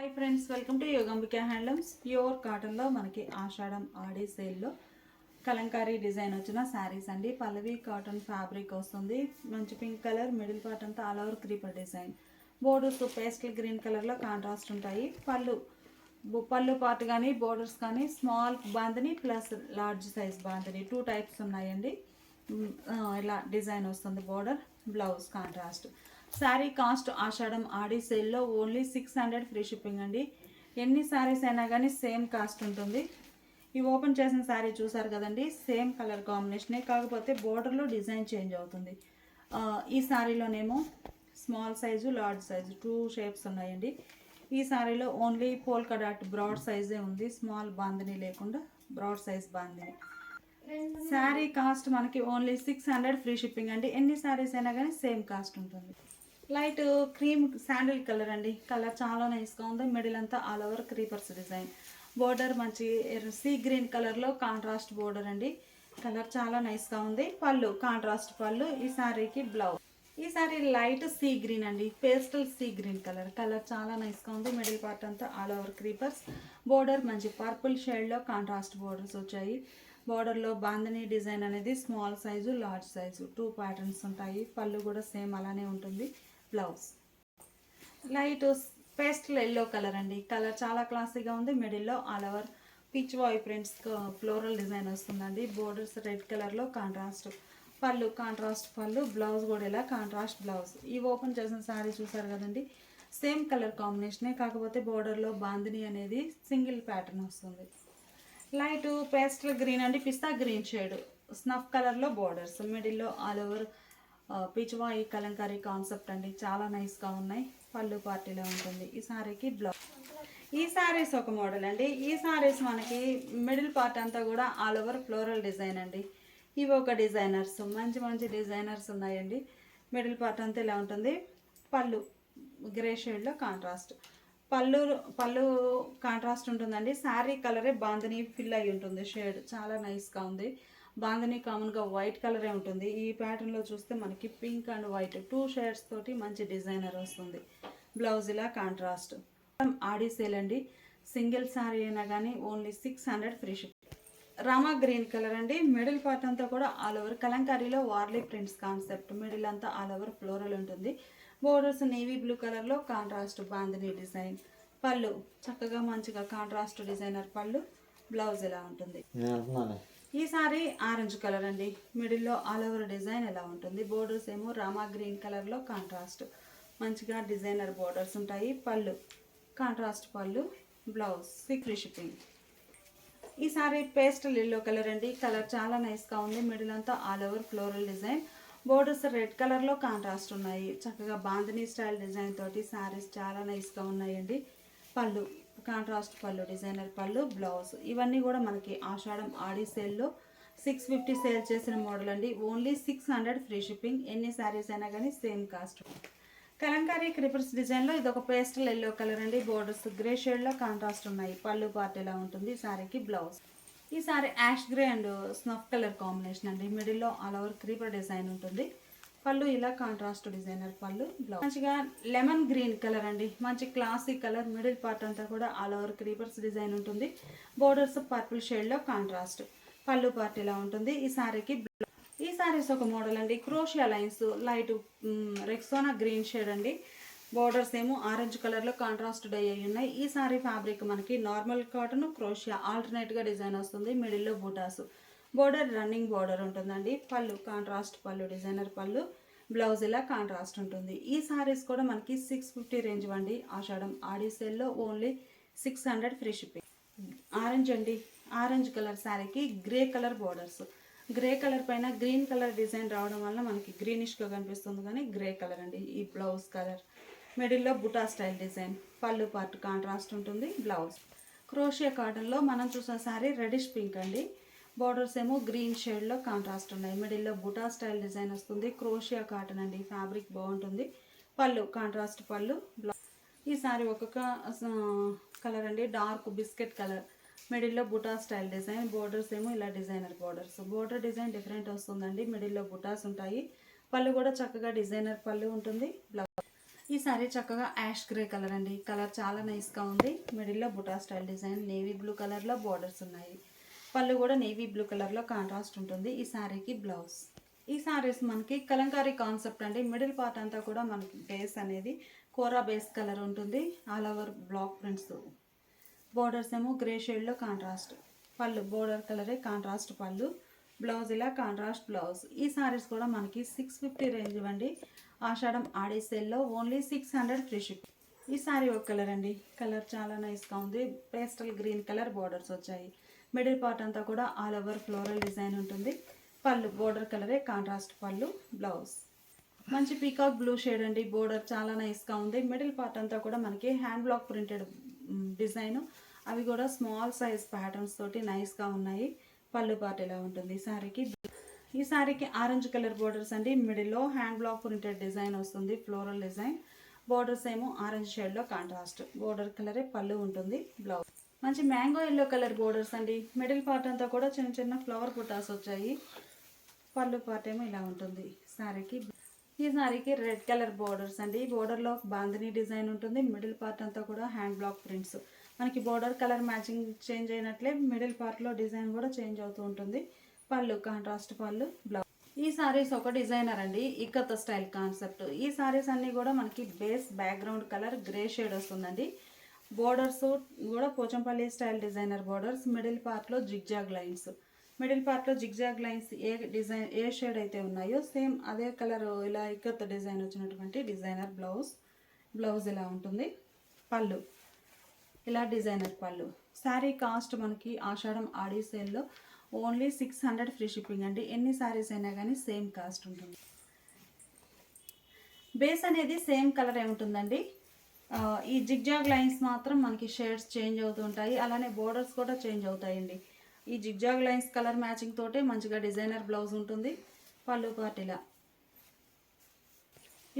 Hi friends welcome to Yogambika handlooms pure కాటన్లో మనకి ఆషాఢం ఆడి సేల్లో కలంకారీ డిజైన్ వచ్చిన శారీస్ అండి. పల్లవి కాటన్ ఫ్యాబ్రిక్ వస్తుంది. మంచి పింక్ కలర్ మిడిల్ పార్ట్ అంతా all over creeper design borders pastel green కలర్లో కాంట్రాస్ట్ ఉంటాయి. పళ్ళు పళ్ళు పార్ట్ కానీ బోర్డర్స్ కానీ small bandhani plus large size bandhani two types ఉన్నాయండి. ఇలా డిజైన్ వస్తుంది border blouse contrast sari cost Ashadham Aadi సేల్లో only six hundred free shipping అండి. ఎన్ని శారీస్ అయినా కానీ సేమ్ కాస్ట్ ఉంటుంది. ఈ ఓపెన్ చేసిన శారీ చూసారు కదండి సేమ్ కలర్ కాంబినేషనే కాకపోతే బోర్డర్లో డిజైన్ చేంజ్ అవుతుంది. ఈ శారీలోనేమో small size large size two shapes ఉన్నాయండి. ఈ శారీలో ఓన్లీ పోల్కా డాట్ బ్రాడ్ సైజే ఉంది. స్మాల్ బాందిని లేకుండా broad size bandhani. Sari cost మనకి only six hundred free shipping అండి. ఎన్ని శారీస్ అయినా కానీ సేమ్ కాస్ట్ ఉంటుంది. లైట్ క్రీమ్ శాండిల్ కలర్ అండి. కలర్ చాలా నైస్గా ఉంది. మిడిల్ అంతా all over creepers design. Border మంచి సీ గ్రీన్ కలర్లో కాంట్రాస్ట్ బోర్డర్ అండి. కలర్ చాలా నైస్గా ఉంది. పళ్ళు కాంట్రాస్ట్ పళ్ళు. ఈ శారీకి బ్లౌజ్. ఈ శారీ లైట్ సీ గ్రీన్ అండి. Pastel sea green colour. Colour చాలా నైస్గా ఉంది. మిడిల్ పార్ట్ అంతా ఆల్ ఓవర్ క్రీపర్స్. బోర్డర్ మంచి పర్పుల్ షేడ్లో కాంట్రాస్ట్ బోర్డర్స్ వచ్చాయి. బోర్డర్లో బాందని డిజైన్ అనేది small size large size. Two patterns ఉంటాయి. పళ్ళు కూడా సేమ్ అలానే ఉంటుంది. Blouse. Light pastel yellow colour అండి. కలర్ చాలా క్లాసీగా ఉంది. మిడిల్లో all over pichwai prints floral design వస్తుందండి. బోర్డర్స్ రెడ్ కలర్లో contrast pallu contrast pallu blouse కూడా ఇలా కాంట్రాస్ట్ బ్లౌజ్. ఈ ఓపెన్ చేసిన శారీ చూసారు కదండి. సేమ్ కలర్ కాంబినేషనే కాకపోతే బోర్డర్లో బాందిని అనేది సింగిల్ ప్యాటర్న్ వస్తుంది. లైట్ పేస్టల్ గ్రీన్ అండి. Pista green shade. స్నఫ్ కలర్లో బోర్డర్స్. మిడిల్లో ఆల్ ఓవర్ పిచ్వా ఈ కలంకారీ కాన్సెప్ట్ అండి. చాలా నైస్గా ఉన్నాయి. పళ్ళు పార్టీలో ఉంటుంది. ఈ సారీకి బ్లౌజ్ ఈ సారీస్ ఒక మోడల్ అండి. ఈ సారీస్ మనకి మిడిల్ పార్ట్ అంతా కూడా ఆల్ ఓవర్ ఫ్లోరల్ డిజైన్ అండి. ఇవి ఒక డిజైనర్స్ మంచి మంచి డిజైనర్స్ ఉన్నాయండి. మిడిల్ పార్ట్ అంతా ఇలా ఉంటుంది. పళ్ళు గ్రే షేడ్లో కాంట్రాస్ట్ పళ్ళు పళ్ళు కాంట్రాస్ట్ ఉంటుందండి. శారీ కలరే బాందని ఫిల్ అయి ఉంటుంది. షేడ్ చాలా నైస్గా ఉంది. బాందని కామన్గా వైట్ కలరే ఉంటుంది. ఈ ప్యాటర్న్లో చూస్తే మనకి pink and white two shades తోటి మంచి డిజైనర్ వస్తుంది. బ్లౌజ్ ఇలా కాంట్రాస్ట్ ఆడీ సేల్ అండి. సింగిల్ శారీ అయినా కానీ only six hundred free ship. Rama green colour అండి. మిడిల్ పార్ట్ అంతా కూడా ఆల్ ఓవర్ కలంకారీలో వార్లీ ప్రింట్స్ కాన్సెప్ట్. మిడిల్ అంతా ఆల్ ఓవర్ ఫ్లోరల్ ఉంటుంది. బోర్డర్స్ నేవీ బ్లూ కలర్లో కాంట్రాస్ట్ బాందిని డిజైన్. పళ్ళు చక్కగా మంచిగా కాంట్రాస్ట్ డిజైనర్ పళ్ళు. బ్లౌజ్ ఇలా ఉంటుంది. ఈ సారీ ఆరెంజ్ కలర్ అండి. మిడిల్లో ఆల్ ఓవర్ డిజైన్ ఎలా ఉంటుంది? బోర్డర్స్ ఏమో రామా గ్రీన్ కలర్లో కాంట్రాస్ట్. మంచిగా డిజైనర్ బోర్డర్స్ ఉంటాయి. పళ్ళు. కాంట్రాస్ట్ పళ్ళు బ్లౌజ్ సిక్రీ షిప్పింగ్. ఈ సారీ పేస్టల్ ఎల్లో కలర్ అండి. కలర్ చాలా నైస్గా ఉంది. మిడిల్ అంతా all over floral design. Borders red కలర్లో కాంట్రాస్ట్ ఉన్నాయి. చక్కగా బాంధనీ స్టైల్ డిజైన్ తోటి సారీస్ చాలా నైస్గా ఉన్నాయండి. పళ్ళు. కాంట్రాస్ట్ పళ్ళు డిజైనర్ పళ్ళు బ్లౌజ్. ఇవన్నీ కూడా మనకి ఆషాఢం ఆడి సేల్లో సిక్స్ ఫిఫ్టీ సేల్ చేసిన మోడల్ అండి. Only six hundred free shipping. ఎన్ని శారీస్ అయినా కానీ సేమ్ కాస్ట్. కలంకారీ క్రిపర్స్ డిజైన్లో ఇది ఒక పేస్టల్ ఎల్లో కలర్ అండి. బోర్డర్స్ గ్రే షేడ్లో కాంట్రాస్ట్ ఉన్నాయి. పళ్ళు పార్ట్ ఎలా ఉంటుంది శారీకి బ్లౌజ్. ఈ sari ash grey and snuff colour combination అండి. మిడిల్లో ఆల్ ఓవర్ క్రీపర్ డిజైన్ ఉంటుంది. పళ్ళు ఇలా కాంట్రాస్ట్ డిజైనర్ పళ్ళు బ్లౌజ్ మంచిగా లెమన్ గ్రీన్ కలర్ అండి. మంచి క్లాసిక్ కలర్ మిడిల్ పార్ట్ అంతా కూడా ఆల్ ఓవర్ క్రీపర్స్ డిజైన్ ఉంటుంది. బోర్డర్స్ పర్పుల్ షేడ్లో కాంట్రాస్ట్ పళ్ళు పార్ట్ ఇలా ఉంటుంది. ఈ సారీకి ఈ సారీస్ ఒక మోడల్ అండి. Crochet lines light Rexona green shade అండి. బోర్డర్స్ ఏమో ఆరెంజ్ కలర్లో కాంట్రాస్ట్ డై అయి ఉన్నాయి. ఈ సారీ ఫ్యాబ్రిక్ మనకి నార్మల్ కాటన్ క్రోషియా ఆల్టర్నేట్గా డిజైన్ వస్తుంది. మిడిల్లో బూటాస్. బోర్డర్ రన్నింగ్ బోర్డర్ ఉంటుందండి. పళ్ళు కాంట్రాస్ట్ పళ్ళు డిజైనర్ పళ్ళు బ్లౌజ్ ఇలా కాంట్రాస్ట్ ఉంటుంది. ఈ సారీస్ కూడా మనకి సిక్స్ ఫిఫ్టీ రేంజ్ అండి ఆషాఢం ఆడి సేల్లో only six hundred free shipping orange అండి. ఆరెంజ్ కలర్ శారీకి grey colour borders grey colour పైన గ్రీన్ కలర్ డిజైన్ రావడం వల్ల మనకి గ్రీనిష్గా కనిపిస్తుంది కానీ గ్రే కలర్ అండి ఈ బ్లౌజ్ కలర్ మిడిల్లో buta style design pallu part contrast ఉంటుంది బ్లౌజ్. క్రోషియా కాటన్లో మనం చూసిన శారీ రెడిష్ పింక్ అండి. బోర్డర్స్ ఏమో గ్రీన్ షేడ్లో కాంట్రాస్ట్ ఉన్నాయి. మిడిల్లో బుటా స్టైల్ డిజైన్ వస్తుంది. క్రోషియా కాటన్ అండి. ఫ్యాబ్రిక్ బాగుంటుంది. పళ్ళు కాంట్రాస్ట్ పళ్ళు ఈ సారీ ఒక్కొక్క కలర్ అండి. Dark biscuit colour. మిడిల్లో బుటా స్టైల్ డిజైన్. బోర్డర్స్ ఏమో ఇలా designer borders. Border design different వస్తుందండి. మిడిల్లో బుటాస్ ఉంటాయి. పళ్ళు కూడా చక్కగా డిజైనర్ పళ్ళు ఉంటుంది. బ్లౌజ్ ఈ సారీ చక్కగా యాష్ గ్రే కలర్ అండి. కలర్ చాలా నైస్గా ఉంది. మిడిల్లో buta style design. Navy blue కలర్లో బోర్డర్స్ ఉన్నాయి. పళ్ళు కూడా నేవీ బ్లూ కలర్లో కాంట్రాస్ట్ ఉంటుంది. ఈ శారీకి బ్లౌజ్ ఈ సారీస్ మనకి కలంకారీ కాన్సెప్ట్ అండి మిడిల్ పార్ట్ అంతా కూడా మనకి బేస్ అనేది కోరా బేస్ కలర్ ఉంటుంది. All over block prints borders ఏమో గ్రే షేడ్లో కాంట్రాస్ట్ పళ్ళు బోర్డర్ కలరే కాంట్రాస్ట్ పళ్ళు. బ్లౌజ్ ఇలా కాంట్రాస్ట్ బ్లౌజ్ ఈ సారీస్ కూడా మనకి సిక్స్ ఫిఫ్టీ రేంజ్ ఇవ్వండి ఆషాఢం ఆడే సేల్లో only six hundred free ship ఈ సారీ ఒక కలర్ అండి. కలర్ చాలా నైస్గా ఉంది. పేస్టల్ గ్రీన్ కలర్ బోర్డర్స్ వచ్చాయి. మిడిల్ పార్ట్ అంతా కూడా ఆల్ ఓవర్ ఫ్లోరల్ డిజైన్ ఉంటుంది. పళ్ళు బోర్డర్ కలరే కాంట్రాస్ట్ పళ్ళు బ్లౌజ్. మంచి పీకాక్ బ్లూ షేడ్ అండి. బోర్డర్ చాలా నైస్గా ఉంది. మిడిల్ పార్ట్ అంతా కూడా మనకి హ్యాండ్ బ్లాక్ ప్రింటెడ్ డిజైన్. అవి కూడా స్మాల్ సైజ్ ప్యాటర్న్స్ తోటి నైస్గా ఉన్నాయి. పళ్ళు పార్ట్ ఇలా ఉంటుంది? ఈ సారీకి ఈ శారీకి ఆరెంజ్ కలర్ బోర్డర్స్ అండి. మిడిల్లో హ్యాండ్ బ్లాక్ ప్రింటెడ్ డిజైన్ వస్తుంది. Floral design. బోర్డర్స్ ఏమో ఆరెంజ్ షేడ్లో కాంట్రాస్ట్. బోర్డర్ కలరే పళ్ళు ఉంటుంది. బ్లౌజ్. మంచి మ్యాంగో ఎల్లో కలర్ బోర్డర్స్ అండి. మిడిల్ పార్ట్ అంతా కూడా చిన్న చిన్న ఫ్లవర్ బుటాస్ వచ్చాయి. పళ్ళు పార్ట్ ఏమో ఇలా ఉంటుంది. సారీకి ఈ సారీకి రెడ్ కలర్ బోర్డర్స్ అండి. బోర్డర్లో బాందిని డిజైన్ ఉంటుంది. మిడిల్ పార్ట్ అంతా కూడా హ్యాండ్ బ్లాక్ ప్రింట్స్. మనకి బోర్డర్ కలర్ మ్యాచింగ్ చేంజ్ అయినట్లే మిడిల్ పార్ట్లో డిజైన్ కూడా చేంజ్ అవుతూ ఉంటుంది. పళ్ళు కాంట్రాస్ట్ పళ్ళు బ్లౌజ్ ఈ సారీస్ ఒక డిజైనర్ అండి. Ikat style concept. ఈ సారీస్ అన్నీ కూడా మనకి base background colour grey shade వస్తుందండి. బోర్డర్స్ కూడా Pochampally style designer borders middle పార్ట్లో జిగ్జాగ్ లైన్స్ మిడిల్ పార్ట్లో జిగ్జాగ్ లైన్స్ ఏ డిజైన్ ఏ షేడ్ అయితే ఉన్నాయో సేమ్ అదే కలర్ ఇలా ఇక్కత్ డిజైన్ వచ్చినటువంటి డిజైనర్ బ్లౌజ్ బ్లౌజ్ ఇలా ఉంటుంది. పళ్ళు. ఇలా డిజైనర్ పళ్ళు. శారీ కాస్ట్ మనకి ఆషాఢం ఆడి సేల్లో only six hundred free shipping అండి. ఎన్ని శారీస్ అయినా కానీ సేమ్ కాస్ట్ ఉంటుంది. బేస్ అనేది సేమ్ కలర్ ఉంటుందండి. ఈ జిగ్జాగ్ లైన్స్ మాత్రం మనకి షేడ్స్ చేంజ్ అవుతుంటాయి అలానే బోర్డర్స్ కూడా చేంజ్ అవుతాయండి. ఈ జిగ్జాగ్ లైన్స్ కలర్ మ్యాచింగ్ తోటే మంచిగా డిజైనర్ బ్లౌజ్ ఉంటుంది. పళ్ళు పార్ట్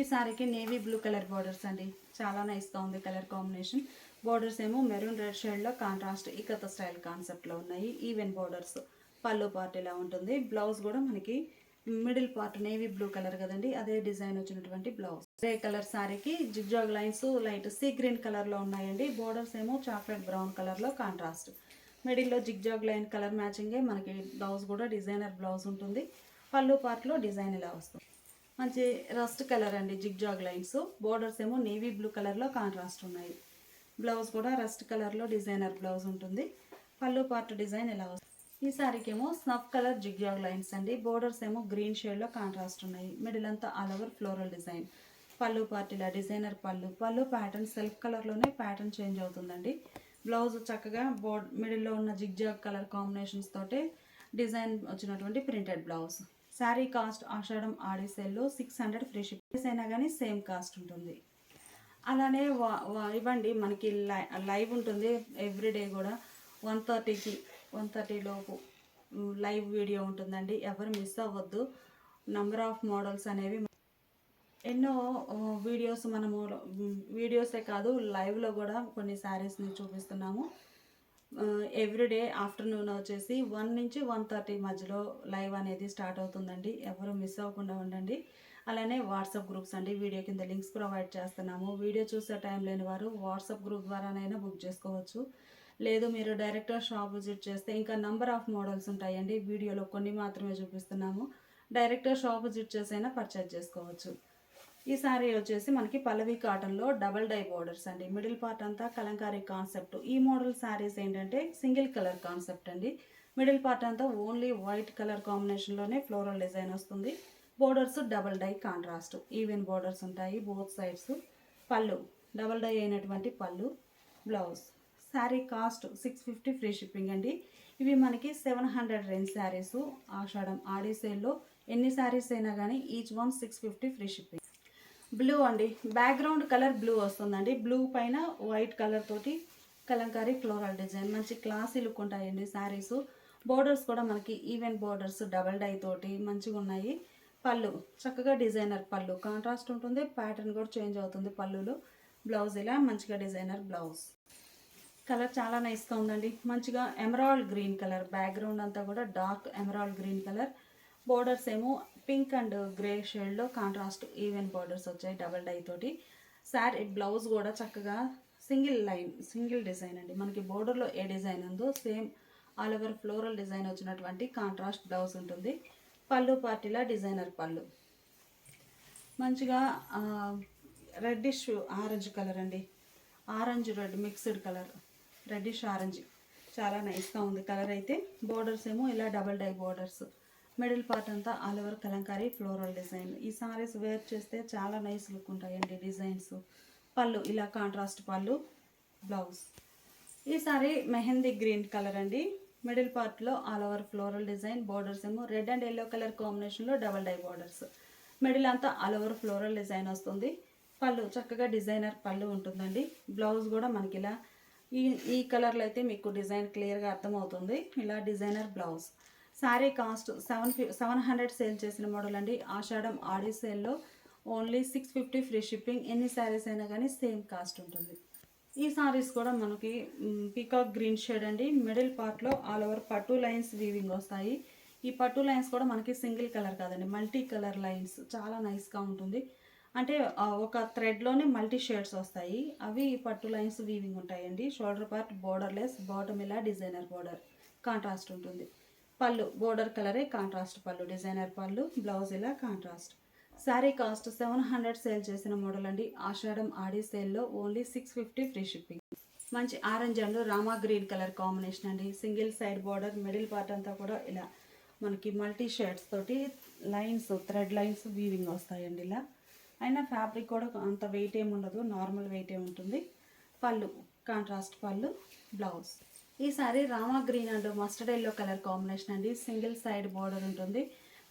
ఈ సారీకి నేవీ బ్లూ కలర్ బార్డర్స్ అండి. చాలా నైస్గా ఉంది కలర్ కాంబినేషన్. బార్డర్స్ ఏమో మెరూన్ రెడ్ షేడ్లో కాంట్రాస్ట్ ఇకత స్టైల్ కాన్సెప్ట్లో ఉన్నాయి. ఈవెన్ బార్డర్స్ పళ్ళు పార్ట్ ఇలా ఉంటుంది. బ్లౌజ్ కూడా మనకి middle part navy blue colour కదండి. అదే డిజైన్ వచ్చినటువంటి బ్లౌజ్. గ్రే కలర్ సారీకి zigzag lines light sea green కలర్లో ఉన్నాయండి. బోర్డర్స్ ఏమో చాక్లెట్ బ్రౌన్ కలర్లో కాంట్రాస్ట్. మిడిల్లో జిగ్జాగ్ లైన్ కలర్ మ్యాచింగే మనకి బ్లౌజ్ కూడా డిజైనర్ బ్లౌజ్ ఉంటుంది. పళ్ళు పార్ట్లో డిజైన్ ఇలా వస్తుంది. మంచి రస్ట్ కలర్ అండి జిగ్జాగ్ లైన్స్. బోర్డర్స్ ఏమో నేవీ బ్లూ కలర్లో కాంట్రాస్ట్ ఉన్నాయి. బ్లౌజ్ కూడా రస్ట్ కలర్లో డిజైనర్ బ్లౌజ్ ఉంటుంది. పళ్ళు పార్ట్ డిజైన్ ఇలా వస్తుంది. ఈ సారీకి ఏమో స్నఫ్ కలర్ జిగ్జాగ్ లైన్స్ అండి. బోర్డర్స్ ఏమో గ్రీన్ షేడ్లో కాంట్రాస్ట్ ఉన్నాయి. మిడిల్ అంతా all over floral design. Pallu పార్టీలా designer pallu pallu pattern self కలర్లోనే ప్యాటర్న్ చేంజ్ అవుతుందండి. బ్లౌజ్ చక్కగా బోర్డ్ మిడిల్లో ఉన్న జిగ్జాగ్ కలర్ కాంబినేషన్స్ తోటే డిజైన్ వచ్చినటువంటి printed blouse sari cost Ashadham Aadi సెల్లో సిక్స్ హండ్రెడ్ ఫ్రీ షిప్ అయినా కానీ సేమ్ కాస్ట్ ఉంటుంది. అలానే వా- ఇవ్వండి మనకి లై లైవ్ ఉంటుంది. ఎవ్రీడే కూడా వన్ థర్టీకి వన్ థర్టీలోపు లైవ్ వీడియో ఉంటుందండి. ఎవరు మిస్ అవ్వద్దు. నంబర్ ఆఫ్ మోడల్స్ అనేవి ఎన్నో వీడియోస్ మనము వీడియోసే కాదు లైవ్లో కూడా కొన్ని శారీస్ని చూపిస్తున్నాము. ఎవ్రీడే ఆఫ్టర్నూన్ వచ్చేసి వన్ నుంచి వన్ థర్టీ మధ్యలో లైవ్ అనేది స్టార్ట్ అవుతుందండి. ఎవరు మిస్ అవ్వకుండా ఉండండి. అలానే వాట్సాప్ గ్రూప్స్ అండి. వీడియో కింద లింక్స్ ప్రొవైడ్ చేస్తున్నాము. వీడియో చూసే టైం లేని వారు వాట్సాప్ గ్రూప్ ద్వారానైనా బుక్ చేసుకోవచ్చు. లేదు మీరు డైరెక్ట్గా షాప్ విజిట్ చేస్తే ఇంకా నంబర్ ఆఫ్ మోడల్స్ ఉంటాయండి. వీడియోలో కొన్ని మాత్రమే చూపిస్తున్నాము. డైరెక్ట్గా షాప్ విజిట్ చేసైనా పర్చేజ్ చేసుకోవచ్చు. ఈ సారీ వచ్చేసి మనకి పల్లవి కాటన్లో డబల్ డై బోర్డర్స్ అండి. మిడిల్ పార్ట్ అంతా కలంకారీ కాన్సెప్ట్ ఈ మోడల్ శారీస్ ఏంటంటే సింగిల్ కలర్ కాన్సెప్ట్ అండి. మిడిల్ పార్ట్ అంతా ఓన్లీ వైట్ కలర్ కాంబినేషన్లోనే ఫ్లోరల్ డిజైన్ వస్తుంది. Borders double dye contrast even borders ఉంటాయి both sides pallu. Double dye అయినటువంటి pallu. Blouse sari cost six fifty free shipping అండి. ఇవి మనకి seven hundred range saris Ashadham Aadi సేల్లో ఎన్ని శారీస్ అయినా కానీ each one six fifty free shipping blue అండి. బ్యాక్గ్రౌండ్ కలర్ బ్లూ వస్తుందండి. బ్లూ పైన వైట్ కలర్ తోటి కలంకారీ ఫ్లోరల్ డిజైన్ మంచి క్లాసీ లుక్ ఉంటాయండి శారీస్ బోర్డర్స్ కూడా మనకి ఈవెన్ బోర్డర్స్ డబల్ డై తోటి మంచిగా ఉన్నాయి. పళ్ళు చక్కగా డిజైనర్ పళ్ళు. కాంట్రాస్ట్ ఉంటుంది ప్యాటర్న్ కూడా చేంజ్ అవుతుంది పళ్ళులో. బ్లౌజ్ ఇలా మంచిగా డిజైనర్ బ్లౌజ్ కలర్ చాలా నైస్గా ఉందండి. మంచిగా ఎమరాల్డ్ గ్రీన్ కలర్ బ్యాక్గ్రౌండ్ అంతా కూడా dark emerald green colour borders ఏమో పింక్ అండ్ గ్రే షేడ్లో కాంట్రాస్ట్ ఈవెన్ బోర్డర్స్ వచ్చాయి డబల్ డై తోటి. శారీ బ్లౌజ్ కూడా చక్కగా సింగిల్ లైన్ సింగిల్ డిజైన్ అండి. మనకి బోర్డర్లో ఏ డిజైన్ ఉందో same all over floral design వచ్చినటువంటి కాంట్రాస్ట్ బ్లౌజ్ ఉంటుంది. పళ్ళు పార్టీలా డిజైనర్ పళ్ళు. మంచిగా రెడ్డిష్ ఆరెంజ్ కలర్ అండి. Orange red mixed colour reddish orange చాలా నైస్గా ఉంది. కలర్ అయితే బోర్డర్స్ ఏమో ఇలా double dye borders middle part అంతా all over Kalamkari floral design. ఈ సారీస్ వేర్ చేస్తే చాలా నైస్ లుక్ ఉంటాయండి డిజైన్స్. పళ్ళు ఇలా కాంట్రాస్ట్ పళ్ళు బ్లౌజ్. ఈ సారీ మెహందీ గ్రీన్ కలర్ అండి. మిడిల్ పార్ట్లో all over floral design borders ఏమో రెడ్ అండ్ ఎల్లో కలర్ కాంబినేషన్లో డబల్ డై బోర్డర్స్. మిడిల్ అంతా ఆల్ ఓవర్ ఫ్లోరల్ డిజైన్ వస్తుంది. పళ్ళు చక్కగా డిజైనర్ పళ్ళు ఉంటుందండి. బ్లౌజ్ కూడా మనకి ఇలా ఈ ఈ కలర్లో అయితే మీకు డిజైన్ క్లియర్గా అర్థమవుతుంది. ఇలా designer blouse. Sari cost seven ఫి సెవెన్ హండ్రెడ్ సేల్ చేసిన మోడల్ అండి. ఆషాఢం ఆడి సేల్లో only six fifty free shipping. ఎన్ని శారీస్ అయినా కానీ సేమ్ కాస్ట్ ఉంటుంది. ఈ శారీస్ కూడా మనకి పీకాక్ గ్రీన్ షేడ్ అండి. మిడిల్ పార్ట్లో ఆల్ ఓవర్ పట్టు లైన్స్ వీవింగ్ వస్తాయి. ఈ పట్టు లైన్స్ కూడా మనకి సింగిల్ కలర్ కాదండి మల్టీ కలర్ లైన్స్. చాలా నైస్గా ఉంటుంది. అంటే ఒక థ్రెడ్లోనే మల్టీ షేడ్స్ వస్తాయి. అవి ఈ పట్టు లైన్స్ వీవింగ్ ఉంటాయండి. షోల్డర్ పార్ట్ బోర్డర్లెస్ బాటమ్ ఇలా డిజైనర్ బోర్డర్ కాంట్రాస్ట్ ఉంటుంది. పళ్ళు బోర్డర్ కలరే కాంట్రాస్ట్ పళ్ళు డిజైనర్ పళ్ళు బ్లౌజ్ ఇలా contrast. Sari cost seven hundred sale చేసిన మోడల్ అండి. ఆషాఢం ఆడి సేల్లో only six fifty free shipping. మంచి orange and Rama green colour combination అండి. Single side border middle part అంతా కూడా ఇలా మనకి మల్టీ షేడ్స్ తోటి లైన్స్ థ్రెడ్ లైన్స్ వీవింగ్ వస్తాయండి ఇలా. అయినా ఫ్యాబ్రిక్ కూడా అంత వెయిట్ ఏమి ఉండదు నార్మల్ వెయిట్ ఏమి ఉంటుంది. పళ్ళు కాంట్రాస్ట్ పళ్ళు బ్లౌజ్. ఈ sari Rama green and mustard yellow colour combination అండి. సింగిల్ సైడ్ బోర్డర్ ఉంటుంది.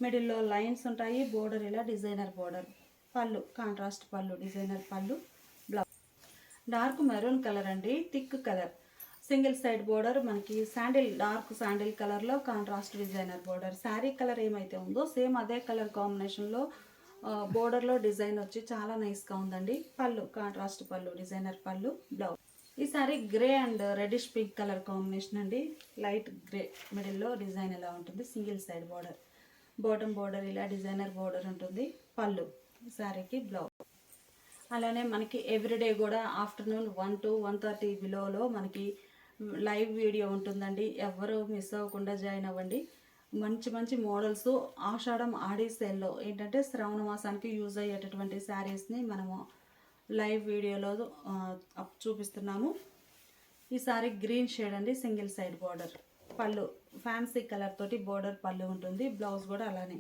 మిడిల్లో లైన్స్ ఉంటాయి. బోర్డర్ ఇలా designer border. Pallu contrast pallu designer pallu blouse dark maroon colour అండి. Thick colour. Single side border మనకి sandal dark sandal కలర్లో contrast designer border. Sari colour ఏమైతే ఉందో సేమ్ అదే కలర్ కాంబినేషన్లో బోర్డర్లో డిజైన్ వచ్చి చాలా నైస్గా ఉందండి. పళ్ళు కాంట్రాస్ట్ పళ్ళు డిజైనర్ పళ్ళు బ్లౌజ్ ఈ sari grey and reddish pink colour combination అండి. లైట్ గ్రే మిడిల్లో డిజైన్ ఎలా ఉంటుంది? Single side border. Bottom border ఇలా డిజైనర్ బోర్డర్ ఉంటుంది. పళ్ళు ఈ సారీకి బ్లౌజ్. అలానే మనకి ఎవ్రీడే కూడా afternoon one to one thirty బిలోలో మనకి లైవ్ వీడియో ఉంటుందండి. ఎవరు మిస్ అవ్వకుండా జాయిన్ అవ్వండి. మంచి మంచి మోడల్స్ ఆషాఢం ఆడి సెల్లో ఏంటంటే శ్రావణ మాసానికి యూజ్ అయ్యేటటువంటి శారీస్ని మనము లైవ్ వీడియోలో అప్ చూపిస్తున్నాము. ఈ సారీ గ్రీన్ షేడ్ అండి single side border. Pallu fancy colour తోటి బోర్డర్ పళ్ళు ఉంటుంది బ్లౌజ్ కూడా అలానే.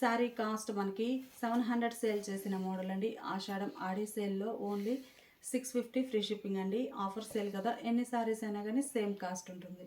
శారీ కాస్ట్ మనకి సెవెన్ హండ్రెడ్ సేల్ చేసిన మోడల్ అండి. ఆషాఢం ఆడి సేల్లో only six fifty free shipping అండి. ఆఫర్ సేల్ కదా ఎన్ని శారీస్ అయినా కానీ సేమ్ కాస్ట్ ఉంటుంది.